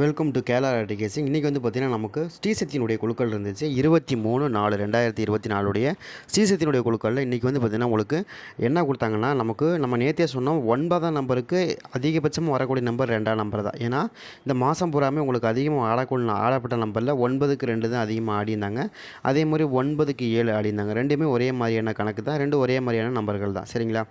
Welcome to Khelo education இன்றைக்கி வந்து பார்த்திங்கன்னா நமக்கு ஸ்ரீசக்தியினுடைய குழுக்கள் இருந்துச்சு. இருபத்தி மூணு நாலு ரெண்டாயிரத்தி இருபத்தி நாலுடைய ஸ்ரீசக்தியினுடைய குழுக்களில் இன்றைக்கி வந்து பார்த்திங்கன்னா உங்களுக்கு என்ன கொடுத்தாங்கன்னா நமக்கு நம்ம நேற்றே சொன்னோம் ஒன்பதாம் நம்பருக்கு அதிகபட்சமாக வரக்கூடிய நம்பர் ரெண்டாம் நம்பர் தான். ஏன்னா இந்த மாதம் பூராமே உங்களுக்கு அதிகமாக ஆடக்கூடிய ஆடப்பட்ட நம்பரில் ஒன்பதுக்கு ரெண்டு தான் அதிகமாக ஆடியிருந்தாங்க. அதே மாதிரி ஒன்பதுக்கு ஏழு ஆடியிருந்தாங்க. ரெண்டுமே ஒரே மாதிரியான கணக்கு தான். ரெண்டும் ஒரே மாதிரியான நம்பர்கள் தான். சரிங்களா?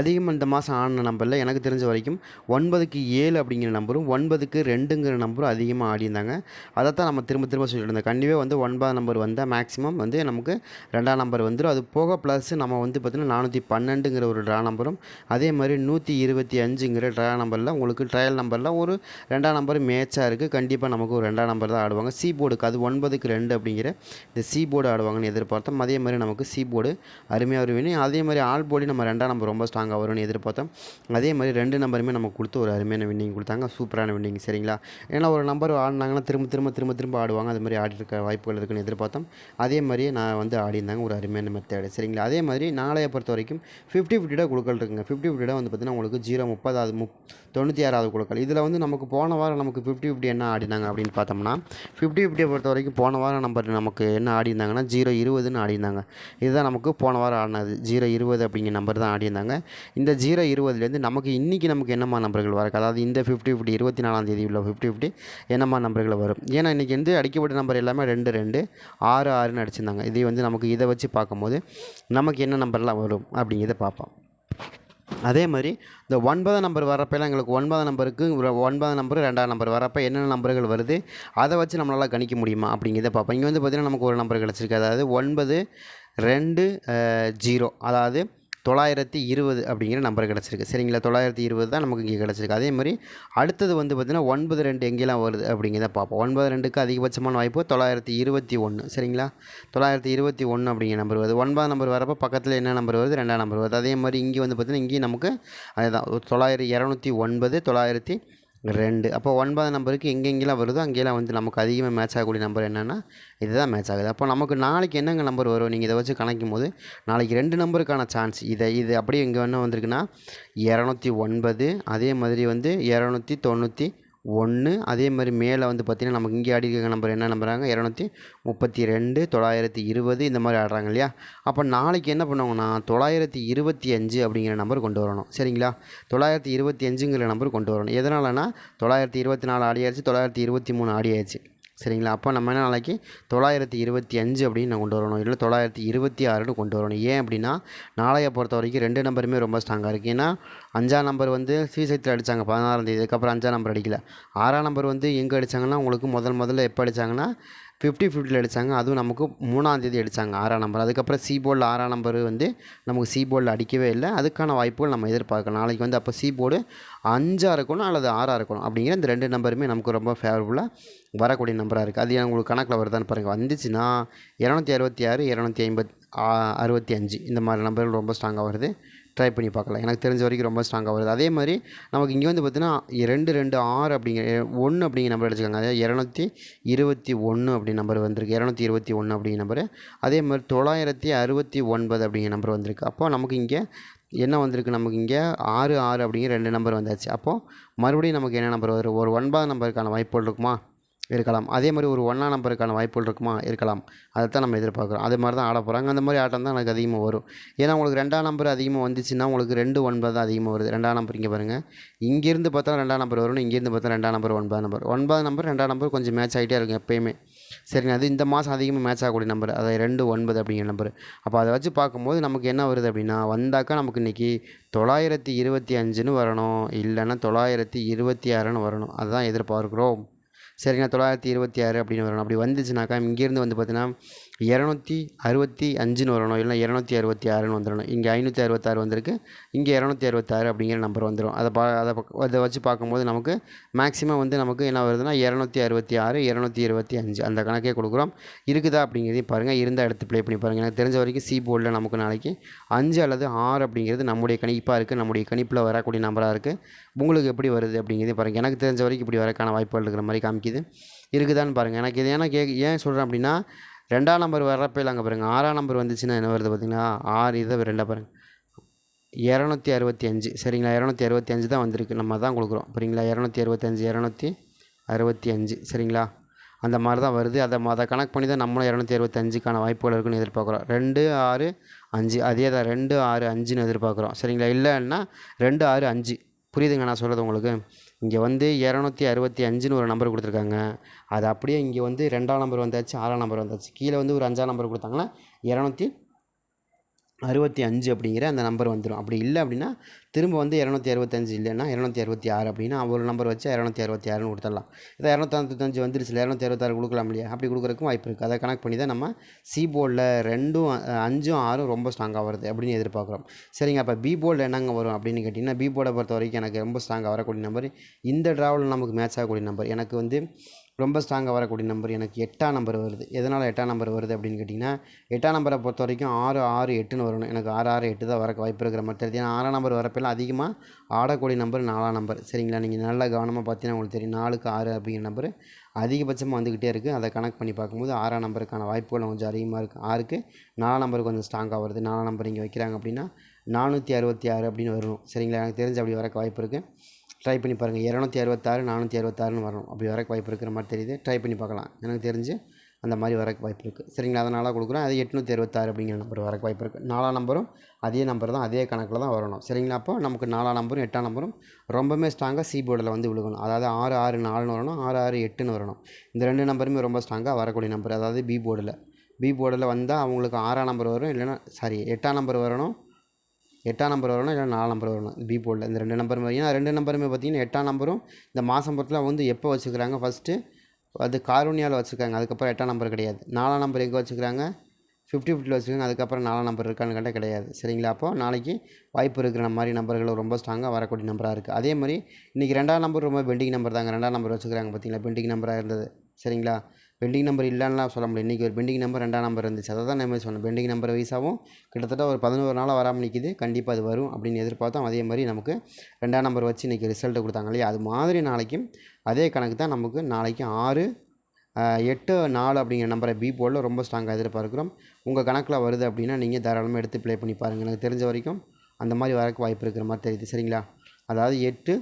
அதிகமாக இந்த மாதம் ஆடின நம்பரில் எனக்கு தெரிஞ்ச வரைக்கும் ஒன்பதுக்கு ஏழு அப்படிங்கிற நம்பரும் ஒன்பதுக்கு ரெண்டுங்கிற நம்பரும் அதிகமாக ஆடியிருந்தாங்க. அதை தான் நம்ம திரும்ப திரும்ப சொல்லிட்டு இருந்தோம். கண்டிப்பாக வந்து ஒன்பதாம் நம்பர் வந்தால் மேக்ஸிமம் வந்து நமக்கு ரெண்டாம் நம்பர் வந்துடும் அது போக ப்ளஸ் நம்ம வந்து பார்த்திங்கன்னா நானூற்றி பன்னெண்டுங்கிற ஒரு ட்ரா நம்பரும் அதே மாதிரி நூற்றி இருபத்தி அஞ்சுங்கிற ட்ரா நம்பரில் உங்களுக்கு ட்ரையல் நம்பரில் ஒரு ரெண்டாம் நம்பர் மேட்சாக இருக்குது கண்டிப்பாக நமக்கு ஒரு ரெண்டாம் நம்பர் தான் ஆடுவாங்க. சி போர்டுக்கு அது ஒன்பதுக்கு ரெண்டு அப்படிங்கிற இந்த சி போர்டு ஆடுவாங்கன்னு எதிர்பார்த்தோம். அதே மாதிரி நமக்கு சி போர்டு அருமையாக வருவேன் அதே மாதிரி ஆல் போர்டு நம்ம ரெண்டாம் நம்பர் ரொம்ப ஸ்ட்ராங்காக வரும்னு எதிர்பார்த்தோம். அதே மாதிரி ரெண்டு நம்பருமே நமக்கு கொடுத்து ஒரு அருமையான வின்னிங் கொடுத்தாங்க. சூப்பரான வின்னிங் சரிங்களா? ஏன்னா ஒரு நம்பர் ஆடினாங்கன்னா திரும்ப திரும்ப திரும்ப திரும்ப ஆடுவாங்க. அது மாதிரி ஆடிட்டு இருக்க வாய்ப்புகள் இருக்குன்னு எதிர்பார்த்தோம். அதே மாதிரியே நான் வந்து ஆடியிருந்தாங்க. ஒரு அருமையான மெத்தேடு சரிங்களா? அதே மாதிரி நாளைய பொறுத்த வரைக்கும் ஃபிஃப்டி ஃபிஃப்டிடாக குழுக்கள் இருக்குங்க. ஃபிஃப்டி ஃபிஃப்டிடாக வந்து பார்த்திங்கன்னா உங்களுக்கு ஜீரோ முப்பதாவது முப் தொண்ணூற்றி ஆறாவது குழுக்கள். இதில் வந்து நமக்கு போன வாரம் நமக்கு ஃபிஃப்டி ஃபிஃப்டி என்ன ஆடினாங்க அப்படின்னு பார்த்தோம்னா ஃபிஃப்டி ஃபிஃப்டியை பொறுத்த வரைக்கும் போன வாரம் நம்பர் நமக்கு என்ன ஆடிருந்தாங்கன்னா ஜீரோ இருபதுன்னு ஆடிருந்தாங்க இதுதான் நமக்கு போன வாரம் ஆடினது. ஜீரோ இருபது அப்படிங்கிற நம்பர் தான் ஆடியிருந்தாங்க. இந்த ஜீரோ இருபதுலேருந்து நமக்கு இன்றைக்கி நமக்கு என்னம்மா நம்பர்கள் வரக்கு? அதாவது இந்த ஃபிஃப்டி ஃபிஃப்டி இருபத்தி நாலாம் தேதி உள்ள ஃபிஃப்டி ஃபிஃப்டி என்னம்மா நம்பர்கள் வரும். ஏன்னா இன்றைக்கி வந்து அடிக்கப்பட்ட நம்பர் எல்லாமே ரெண்டு ரெண்டு ஆறு ஆறுன்னு அடிச்சிருந்தாங்க. இதே வந்து நமக்கு இதை வச்சு பார்க்கும்போது நமக்கு என்ன நம்பர்லாம் வரும் அப்படிங்கிறத பார்ப்போம். அதே மாதிரி இந்த ஒன்பதாம் நம்பர் வரப்பெல்லாம் எங்களுக்கு ஒன்பதாம் நம்பருக்கு ஒன்பதாம் நம்பர் ரெண்டாம் நம்பர் வரப்போ என்னென்ன நம்பர்கள் வருது அதை வச்சு நம்மளால் கணிக்க முடியுமா அப்படிங்கிறத பார்ப்போம். இங்கே வந்து பார்த்திங்கன்னா நமக்கு ஒரு நம்பர் கிடச்சிருக்கு. அதாவது ஒன்பது ரெண்டு ஜீரோ. அதாவது தொள்ளாயிரத்தி இருபது அப்படிங்கிற நம்பர் கிடச்சிருக்கு. சரிங்களா? தொள்ளாயிரத்தி இருபது தான் நமக்கு இங்கே கிடச்சிருக்கு. அதே மாதிரி அடுத்தது வந்து பார்த்திங்கன்னா ஒன்பது ரெண்டு எங்கெல்லாம் வருது அப்படிங்கிறத பார்ப்போம். ஒன்பது ரெண்டுக்கு அதிகபட்சமான வாய்ப்பு தொள்ளாயிரத்தி இருபத்தி ஒன்று. சரிங்களா? தொள்ளாயிரத்தி இருபத்தி ஒன்று அப்படிங்கிற நம்பர் வருது. ஒன்பதாம் நம்பர் வரப்போ பக்கத்தில் என்ன நம்பர் வருது? ரெண்டாம் நம்பர் வருது. அதே மாதிரி இங்கே வந்து பார்த்திங்கன்னா இங்கேயும் நமக்கு அதுதான். தொள்ளாயிரத்தி இரநூத்தி ஒன்பது தொள்ளாயிரத்தி ரெண்டு. அப்போ ஒன்பது நம்பருக்கு எங்கெங்கெல்லாம் வருதோ அங்கெல்லாம் வந்து நமக்கு அதிகமாக மேட்ச் ஆகக்கூடிய நம்பர் என்னென்னா இதுதான் மேட்ச் ஆகுது. அப்போ நமக்கு நாளைக்கு என்னங்க நம்பர் வரும்? நீங்கள் இதை வச்சு கணக்கும் போது நாளைக்கு ரெண்டு நம்பருக்கான சான்ஸ் இதை இது அப்படியே இங்கே என்ன வந்திருக்குன்னா இரநூத்தி ஒன்பது அதே மாதிரி வந்து இரநூத்தி தொண்ணூற்றி ஒன்று. அதே மாதிரி மேலே வந்து பார்த்திங்கன்னா நமக்கு இங்கே அடிக்கிற நம்பர் என்ன நம்புறாங்க? இரநூத்தி முப்பத்தி ரெண்டு தொள்ளாயிரத்தி இருபது இந்த மாதிரி ஆடுறாங்க இல்லையா? அப்போ நாளைக்கு என்ன பண்ணுவாங்கன்னா தொள்ளாயிரத்தி இருபத்தி அஞ்சு அப்படிங்கிற நம்பர் கொண்டு வரணும். சரிங்களா? தொள்ளாயிரத்தி இருபத்தி அஞ்சுங்கிற நம்பர் கொண்டு வரணும். எதனாலனா தொள்ளாயிரத்தி இருபத்தி நாலு ஆடியாச்சு தொள்ளாயிரத்தி இருபத்தி மூணு ஆடியாச்சு. சரிங்களா? அப்போ நம்ம என்ன நாளைக்கு தொள்ளாயிரத்தி இருபத்தி அஞ்சு அப்படின்னு நான் கொண்டு வரணும். இல்லை தொள்ளாயிரத்தி இருபத்தி ஆறுன்னு கொண்டு வரணும். ஏன் அப்படின்னா நாளைய பொறுத்த வரைக்கும் ரெண்டு நம்பருமே ரொம்ப ஸ்ட்ராங்காக இருக்குது ஏன்னா அஞ்சாம் நம்பர் வந்து ஸ்ரீசக்தியில் அடித்தாங்க பதினாறாம் தேதி அதுக்கப்புறம் அஞ்சாம் நம்பர் அடிக்கல. ஆறாம் நம்பர் வந்து எங்கே அடித்தாங்கன்னா உங்களுக்கு முதல் முதல்ல எப்போ அடித்தாங்கன்னா ஃபிஃப்டி ஃபிஃப்டியில் அடித்தாங்க அதுவும் நமக்கு மூணாம் தேதி அடித்தாங்க ஆறாம் நம்பர். அதுக்கப்புறம் சி போர்டில் ஆறாம் நம்பர் வந்து நமக்கு சி போர்டில் அடிக்கவே இல்லை. அதுக்கான வாய்ப்புகள் நம்ம எதிர்பார்க்கலாம். நாளைக்கு வந்து அப்போ சி போர்டு அஞ்சாக இருக்கணும் அல்லது ஆறாக இருக்கணும் அப்படிங்கிற இந்த ரெண்டு நம்பருமே நமக்கு ரொம்ப ஃபேவரபுளாக வரக்கூடிய நம்பராக இருக்குது அது உங்களுக்கு கணக்கில் வருதான்னு பாருங்கள் வந்துச்சுன்னா இரநூத்தி அறுபத்தி ஆறு இரநூத்தி ஐம்பத் அறுபத்தி அஞ்சு. இந்த மாதிரி நம்பர்கள் ரொம்ப ஸ்ட்ராங்காக வருது. ட்ரை பண்ணி பார்க்கலாம். எனக்கு தெரிஞ்ச வரைக்கும் ரொம்ப ஸ்ட்ராங்காக வருது. அதே மாதிரி நமக்கு இங்கே வந்து பார்த்தீங்கன்னா ரெண்டு ரெண்டு ஆறு அப்படிங்கிற ஒன்று அப்படிங்கிற நம்பர் எடுத்துக்கோங்க அதாவது இரநூத்தி இருபத்தி ஒன்று அப்படி நம்பர் வந்திருக்கு. இரநூத்தி இருபத்தி ஒன்று அப்படிங்கிற நம்பரு அதே மாதிரி தொள்ளாயிரத்தி அறுபத்தி ஒன்பது அப்படிங்கிற நம்பர் வந்திருக்கு. அப்போ நமக்கு இங்கே என்ன வந்திருக்கு? நமக்கு இங்கே ஆறு ஆறு அப்படிங்கிற ரெண்டு நம்பர் வந்தாச்சு. அப்போது மறுபடியும் நமக்கு என்ன நம்பர் வரும் ஒரு ஒன்பதாம் நம்பருக்கான வாய்ப்புகள் இருக்குமா? இருக்கலாம். அதே மாதிரி ஒரு ஒன்றாம் நம்பருக்கான வாய்ப்புகள் இருக்குமா? இருக்கலாம். அதை தான் நம்ம எதிர்பார்க்குறோம். அது மாதிரி தான் ஆட போகிறாங்க அந்த மாதிரி ஆட்டம் தான் எனக்கு அதிகமாக வரும். ஏன்னா உங்களுக்கு ரெண்டாம் நம்பர் அதிகமாக வந்துச்சுன்னா உங்களுக்கு ரெண்டு ஒன்பது தான் அதிகமாக வருது. ரெண்டாம் நம்பர் இங்கே பாருங்கள் இங்கேருந்து பார்த்தா ரெண்டாம் நம்பர் வரும் இங்கேருந்து பார்த்தா ரெண்டாம் நம்பர் ஒன்பதாம் நம்பர் ஒன்பதாம் நம்பர் ரெண்டாம் நம்பர் கொஞ்சம் மேட்ச் ஆகிட்டே இருக்கும் எப்பயுமே. சரிங்க. அது இந்த மாதம் அதிகமாக மேட்ச் ஆகக்கூடிய நம்பர் அதாவது ரெண்டு ஒன்பது அப்படிங்கிற நம்பர் அப்போ அதை வச்சு பார்க்கும்போது நமக்கு என்ன வருது அப்படின்னா வந்தாக்கா நமக்கு இன்றைக்கி தொள்ளாயிரத்தி இருபத்தி அஞ்சுன்னு வரணும். இல்லைன்னா தொள்ளாயிரத்தி இருபத்தி ஆறுன்னு வரணும். அதுதான் எதிர்பார்க்குறோம். சரிங்கண்ணா தொள்ளாயிரத்தி இருபத்தி ஆறு அப்படின்னு வரணும் அப்படி வந்துச்சுனாக்கா இங்கேருந்து வந்து பார்த்தீங்கன்னா இரநூத்தி அறுபத்தி அஞ்சுன்னு வரணும் இல்லைனா இரநூத்தி அறுபத்தி ஆறுன்னு வந்துடணும். இங்கே ஐநூற்றி அறுபத்தாறு வந்திருக்கு. இங்கே இரநூத்தி அறுபத்தாறு அப்படிங்கிற நம்பர் வந்துடும். அதை பா அதை அதை வச்சு பார்க்கும்போது நமக்கு மேக்ஸிமம் வந்து நமக்கு என்ன வருதுன்னா இரநூத்தி அறுபத்தி ஆறு இரநூத்தி இருபத்தி அஞ்சு அந்த கணக்கே கொடுக்குறோம். இருக்குதா அப்படிங்கிறதையும் பாருங்கள் இருந்தால் எடுத்து ப்ளே பண்ணி பாருங்கள் எனக்கு தெரிஞ்ச வரைக்கும் சி போர்டில் நமக்கு நாளைக்கு அஞ்சு அல்லது ஆறு அப்படிங்கிறது நம்முடைய கணிப்பாக இருக்குது நம்முடைய கணிப்பில் வரக்கூடிய நம்பராக இருக்குது உங்களுக்கு எப்படி வருது அப்படிங்கிறதையும் பாருங்கள் எனக்கு தெரிஞ்ச வரைக்கும் இப்படி வரக்கான வாய்ப்புகள் இருக்கிற மாதிரி காமிக்குது. இருக்குதான்னு பாருங்கள் எனக்கு இது ஏன்னா கே ஏன் சொல்கிறேன் அப்படின்னா ரெண்டாம் நம்பர் வர்றப்போ இல்லைங்க பாருங்கள் ஆறாம் நம்பர் வந்துச்சுன்னா என்ன வருது பார்த்தீங்கன்னா? ஆறு இதை ரெண்டாக பாருங்கள் இரநூத்தி அறுபத்தி அஞ்சு. சரிங்களா? இரநூத்தி அறுபத்தி அஞ்சு தான் வந்திருக்கு. நம்ம தான் கொடுக்குறோம். சரிங்களா இரநூத்தி அறுபத்தஞ்சு இரநூத்தி அறுபத்தி அஞ்சு. சரிங்களா? அந்த மாதிரி தான் வருது. அதை அதை கணக்கு பண்ணி தான் நம்மளும் இரநூத்தி அறுபத்தஞ்சுக்கான வாய்ப்புகள் இருக்குன்னு எதிர்பார்க்குறோம். ரெண்டு ஆறு அஞ்சு. அதே தான். ரெண்டு ஆறு அஞ்சுன்னு எதிர்பார்க்குறோம். சரிங்களா? இல்லைன்னா ரெண்டு ஆறு அஞ்சு. புரியுதுங்க நான் சொல்கிறது உங்களுக்கு? இங்கே வந்து இரநூத்தி அறுபத்தி அஞ்சுன்னு ஒரு நம்பர் கொடுத்துருக்காங்க. அது அப்படியே இங்கே வந்து ரெண்டாம் நம்பர் வந்தாச்சு ஆறாம் நம்பர் வந்தாச்சு. கீழே வந்து ஒரு அஞ்சாம் நம்பர் கொடுத்தாங்கன்னா இரநூத்தி அறுபத்தி அஞ்சு அப்படிங்கிற அந்த நம்பர் வந்துடும் அப்படி இல்லை அப்படின்னா திரும்ப வந்து இரநூத்தி அறுபத்தஞ்சு இல்லைன்னா இரநூத்தி அறுபத்தி ஆறு அப்படின்னா ஒரு நம்பர் வச்சு இரநூத்தி அறுபத்தி ஆறுன்னு கொடுத்துடலாம். இதை இரநூத்தி அறுபத்தஞ்சு வந்துருச்சு இரநூத்தி அறுபத்தாறு கொடுக்கலாம் இல்லையா? அப்படி கொடுக்குறக்கும் வாய்ப்பு இருக்குது அதை கனெக்ட் பண்ணி தான் நம்ம சி போர்டில் ரெண்டும் அஞ்சும் ஆறும் ரொம்ப ஸ்ட்ராங்காக வருது அப்படின்னு எதிர்பார்க்குறோம். சரிங்க அப்போ பி போர்டில் என்னங்க வரும் அப்படின்னு கேட்டிங்கன்னா பி போர்டை பொறுத்த வரைக்கும் எனக்கு ரொம்ப ஸ்ட்ராங்காக வரக்கூடிய நம்பர் இந்த ட்ராவலில் நமக்கு மேட்ச் ஆகக்கூடிய நம்பர் எனக்கு வந்து ரொம்ப ஸ்ட்ராங்காக வரக்கூடிய நம்பர் எனக்கு எட்டாம் நம்பர் வருது. எதனால் எட்டாம் நம்பர் வருது அப்படின்னு கேட்டிங்கன்னா எட்டாம் நம்பரை பொறுத்த வரைக்கும் ஆறு ஆறு எட்டுன்னு வரணும். எனக்கு ஆறு ஆறு எட்டு தான் வரக்கு வாய்ப்பு இருக்கிற மாதிரி தெரியுது. ஏன்னா ஆறாம் நம்பர் வரப்பெல்லாம் அதிகமாக ஆடக்கூடிய நம்பர் நாலாம் நம்பர் சரிங்களா? நீங்கள் நல்லா கவனமாக பார்த்தீங்கன்னா உங்களுக்கு தெரியும். நாலுக்கு ஆறு அப்படிங்கிற நம்பர் அதிகபட்சமாக வந்துக்கிட்டே இருக்குது அதை கனெக்ட் பண்ணி பார்க்கும்போது ஆறாம் நம்பருக்கான வாய்ப்புகள் கொஞ்சம் அதிகமாக இருக்குது ஆறுக்கு நாலாம் நம்பர் கொஞ்சம் ஸ்ட்ராங்காக வருது. நாலாம் நம்பர் இங்கே வைக்கிறாங்க அப்படின்னா நானூற்றி அறுபத்தி ஆறு அப்படின்னு வரணும். சரிங்களா? எனக்கு தெரிஞ்சு அப்படி வரக்கு வாய்ப்பு இருக்குது ட்ரை பண்ணி பாருங்கள் இரநூத்தி அறுபத்தாறு நானூற்றி அறுபத்தாறுன்னு வரணும் அப்படி வரக்கு வாய்ப்பு இருக்கிற மாதிரி தெரியுது. ட்ரை பண்ணி பார்க்கலாம். எனக்கு தெரிஞ்சு அந்த மாதிரி வரக்கு வாய்ப்பு இருக்குது சரிங்களா? அதனால் கொடுக்குறோம் அது எட்நூற்றி அறுபத்தாறு அப்படிங்கிற நம்பர் வரக்கு வாய்ப்பு இருக்குது நாலாம் நம்பரும் அதே நம்பர் தான் அதே கணக்கில் தான் வரணும். சரிங்களா? அப்போ நமக்கு நாலாம் நம்பரும் எட்டாம் நம்பரும் ரொம்பவுமே ஸ்ட்ராங்காக சி போர்டில் வந்து விழுகணும். அதாவது ஆறு ஆறு நாலுன்னு வரணும். ஆறு ஆறு எட்டுன்னு வரணும். இந்த ரெண்டு நம்பருமே ரொம்ப ஸ்ட்ராங்காக வரக்கூடிய நம்பர். அதாவது பி போர்டில் பி போர்டில் வந்தால் அவங்களுக்கு ஆறாம் நம்பர் வரும். இல்லைன்னா சாரி எட்டாம் நம்பர் வரணும். எட்டாம் நம்பர் வரணும் இல்லை நாலு நம்பர் வரணும். பி போர்டில் இந்த ரெண்டு நம்பர் ஏன்னா ரெண்டு நம்பருமே பார்த்தீங்கன்னா எட்டாம் நம்பரும் இந்த மாதம் பொறுத்தில் வந்து எப்போ வச்சுக்கிறாங்க? ஃபஸ்ட்டு அது காரூனியாவில் வச்சுருக்காங்க அதுக்கப்புறம் எட்டாம் நம்பர் கிடையாது. நாலாம் நம்பர் எங்கே வச்சுக்கிறாங்க? ஃபிஃப்டி ஃபிஃப்டியில் வச்சுருக்காங்க அதுக்கப்புறம் நாலாம் நம்பர் இருக்கான்னு கேட்டால் கிடையாது. சரிங்களா? அப்போ நாளைக்கு வாய்ப்பு இருக்கிற மாதிரி நம்பர்கள் ரொம்ப ஸ்ட்ராங்காக வரக்கூடிய நம்பராக இருக்குது அதே மாதிரி இன்றைக்கி ரெண்டாம் நம்பர் ரொம்ப பெண்டிங் நம்பர் தாங்க. ரெண்டாம் நம்பர் வச்சுக்கிறாங்க பார்த்தீங்களா? பெண்டிங் நம்பராக இருந்தது. சரிங்களா? பெண்டிங் நம்பர் இல்லைன்னுலாம் சொல்ல முடியாது இன்றைக்கி ஒரு பெண்டிங் நம்பர் ரெண்டாம் நம்பர் இருந்துச்சு. அதை தான் நம்ம சொன்னேன். பெண்டிங் நம்பர் வைஸாகவும் கிட்டத்தட்ட ஒரு பதினோரு நாளாக வராமல் நிற்கிது கண்டிப்பாக அது வரும் அப்படின்னு எதிர்பார்த்தோம். அதே மாதிரி நமக்கு ரெண்டாம் நம்பர் வச்சு இன்றைக்கி ரிசல்ட்டு கொடுத்தாங்க இல்லையா? அது மாதிரி நாளைக்கும் அதே கணக்கு தான் நமக்கு நாளைக்கு ஆறு எட்டு நாலு அப்படிங்கிற நம்பரை பி போர்டில் ரொம்ப ஸ்ட்ராங்காக எதிர்பார்க்குறோம். உங்கள் கணக்கில் வருது அப்படின்னா நீங்கள் தாராளமாக எடுத்து ப்ளே பண்ணி பாருங்கள் எனக்கு தெரிஞ்ச வரைக்கும் அந்த மாதிரி வரக்கு வாய்ப்பு இருக்கிற மாதிரி தெரியுது. சரிங்களா? அதாவது எட்டு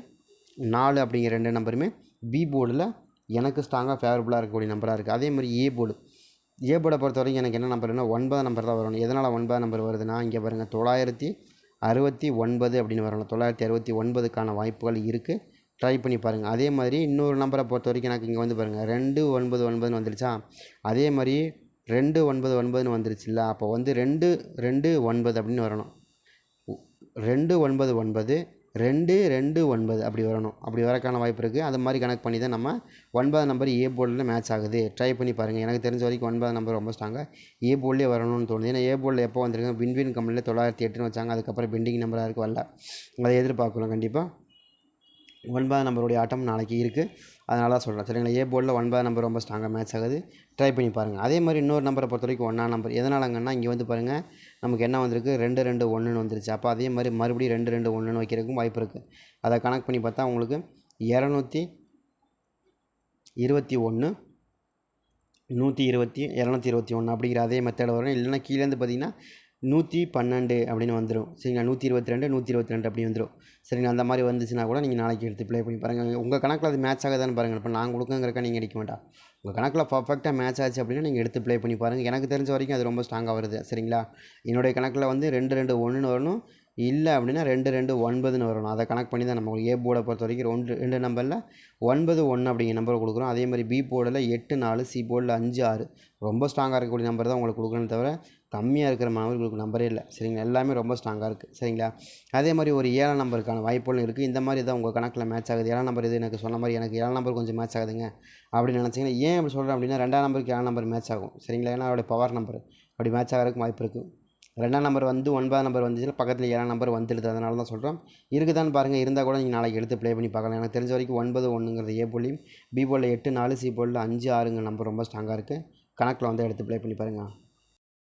நாலு அப்படிங்கிற ரெண்டு நம்பருமே பி போர்டில் எனக்கு ஸ்ட்ராங்காக ஃபேவரபுளாக இருக்கக்கூடிய நம்பராக இருக்குது அதே மாதிரி ஏ போர்டு ஏ போர்டை பொறுத்த வரைக்கும் எனக்கு என்ன நம்பர்னா ஒன்பது நம்பர் தான் வரணும் எதனால் ஒன்பது நம்பர் வருதுன்னா இங்கே பாருங்கள் தொள்ளாயிரத்தி அறுபத்தி ஒன்பது அப்படின்னு வரணும் தொள்ளாயிரத்தி அறுபத்தி ஒன்பதுக்கான வாய்ப்புகள் இருக்குது ட்ரை பண்ணி பாருங்கள் அதே மாதிரி இன்னொரு நம்பரை பொறுத்த வரைக்கும் எனக்கு இங்கே வந்து பாருங்கள் ரெண்டு ஒன்பது ஒன்பதுன்னு வந்துருச்சா? அதே மாதிரி ரெண்டு ஒன்பது ஒன்பதுன்னு வந்துருச்சுல்ல அப்போ வந்து ரெண்டு ரெண்டு ஒன்பது அப்படின்னு வரணும். ரெண்டு ஒன்பது ஒன்பது ரெண்டு ரெண்டு ஒன்பது அப்படி வரணும். அப்படி வரக்கான வாய்ப்பு இருக்குது அது மாதிரி கணக்கு பண்ணி தான் நம்ம ஒன்பதாம் நம்பர் ஏ போர்டில் மேட்ச் ஆகுது. ட்ரை பண்ணி பாருங்கள் எனக்கு தெரிஞ்ச வரைக்கும் ஒன்பதாம் நம்பர் ரொம்ப ஸ்ட்ராங்காக ஏ போர்டிலே வரணும்னு தோணுது. ஏன்னா ஏ போர்டில் எப்போ வந்திருக்காங்க வின்வின் கம்பெனியில் தொள்ளாயிரத்தி எட்டுன்னு வச்சாங்க. அதுக்கப்புறம் பெண்டிங் நம்பராக இருக்கு வரல. அதை எதிர்பார்க்கணும் கண்டிப்பாக ஒன்பதாம் நம்பருடைய ஆட்டம் நாளைக்கு இருக்குது அதனால தான் சொல்கிறேன் சரிங்களா? ஏ போர்டில் ஒன்பதாம் நம்பர் ரொம்ப ஸ்ட்ராங்காக மேட்ச் ஆகுது. ட்ரை பண்ணி பாருங்கள் அதே மாதிரி இன்னொரு நம்பரை பொறுத்த வரைக்கும் ஒன்றாம் நம்பர் எதனாலங்கன்னா இங்கே வந்து பாருங்கள் நமக்கு என்ன வந்திருக்கு? ரெண்டு ரெண்டு ஒன்றுன்னு வந்துருச்சு. அப்போ அதே மாதிரி மறுபடியும் ரெண்டு ரெண்டு ஒன்றுன்னு வைக்கிறதுக்கும் வாய்ப்பு இருக்குது அதை கணக்கு பண்ணி பார்த்தா உங்களுக்கு இரநூத்தி இருபத்தி ஒன்று நூற்றி இருபத்தி இரநூத்தி இருபத்தி ஒன்று அப்படிங்கிற அதே மெத்தட் வரும். இல்லைன்னா கீழேருந்து பார்த்தீங்கன்னா நூற்றி பன்னெண்டு அப்படின்னு வந்துடும் சரிங்களா? நூற்றி இருபத்தி ரெண்டு நூற்றி இருபத்தி ரெண்டு அப்படி வந்துடும் சரிங்களா? அந்த மாதிரி வந்துச்சுன்னா கூட நீங்கள் நாளைக்கு எடுத்து ப்ளே பண்ணி பாருங்கள் உங்கள் கணக்கில் அது மேட்ச் ஆகுதான்னு பாருங்கள் இப்போ நான் கொடுக்குங்கிறக்கா நீங்கள் அடிக்க வேண்டாம் உங்கள் கணக்கில் பர்ஃபெக்டாக மேட்ச் ஆச்சு அப்படின்னா நீங்கள் எடுத்து ப்ளே பண்ணி பாருங்கள் எனக்கு தெரிஞ்ச வரைக்கும் அது ரொம்ப ஸ்ட்ராங்காக வருது. சரிங்களா? என்னுடைய கணக்கில் வந்து ரெண்டு ரெண்டு ஒன்றுன்னு வரணும். இல்லை அப்படின்னா ரெண்டு ரெண்டு ஒன்பதுன்னு வரணும். அதை கணக்கு பண்ணி தான் நம்ம ஏ போர்டை பொறுத்த வரைக்கும் ரெண்டு ரெண்டு நம்பரில் ஒன்பது ஒன்று அப்படிங்கிற நம்பரை கொடுக்குறோம். அதே மாதிரி பி போர்டில் எட்டு நாலு சி போர்டில் அஞ்சு ஆறு. ரொம்ப ஸ்ட்ராங்காக இருக்கக்கூடிய நம்பர் தான் உங்களுக்கு கொடுக்கணுமே தவிர கம்மியாக இருக்கிற மாணவர்களுக்கு நம்பரே இல்லை. சரிங்களா? எல்லாமே ரொம்ப ஸ்ட்ராங்காக இருக்குது சரிங்களா? அதே மாதிரி ஒரு ஏழாம் நம்பருக்கான வாய்ப்புகளும் இருக்குது இந்த மாதிரி தான் உங்கள் கணக்கில் மேட்ச் ஆகுது? ஏழாம் நம்பர் இது எனக்கு சொன்ன மாதிரி எனக்கு ஏழாம் நம்பர் கொஞ்சம் மேட்ச் ஆகுதுங்க அப்படின்னு நினச்சிங்கன்னா ஏன் அப்படி சொல்கிறேன் அப்படின்னா ரெண்டாம் நம்பருக்கு ஏழாம் நம்பர் மேட்ச் ஆகும். சரிங்களா? ஏன்னா அவருடைய பவர் நம்பர் அப்படி மேட்ச் ஆகிறதுக்கு வாய்ப்பு இருக்குது ரெண்டாம் நம்பர் வந்து ஒன்பதாம் நம்பர் வந்துச்சுன்னா பக்கத்தில் ஏழாம் நம்பர் வந்துடுது அதனால தான் சொல்கிறோம் இருக்குதான்னு பாருங்கள் இருந்தால் கூட நீங்கள் நாளைக்கு எடுத்து ப்ளே பண்ணி பார்க்கலாம். எனக்கு தெரிஞ்ச வரைக்கும் ஒன்பது ஒன்றுங்கிறது ஏ போலியும் பி போலில் எட்டு நாலு சி போலில் அஞ்சு ஆறுங்க நம்பர் ரொம்ப ஸ்ட்ராங்காக இருக்குது கணக்கில் வந்து எடுத்து ப்ளே பண்ணி பாருங்கள்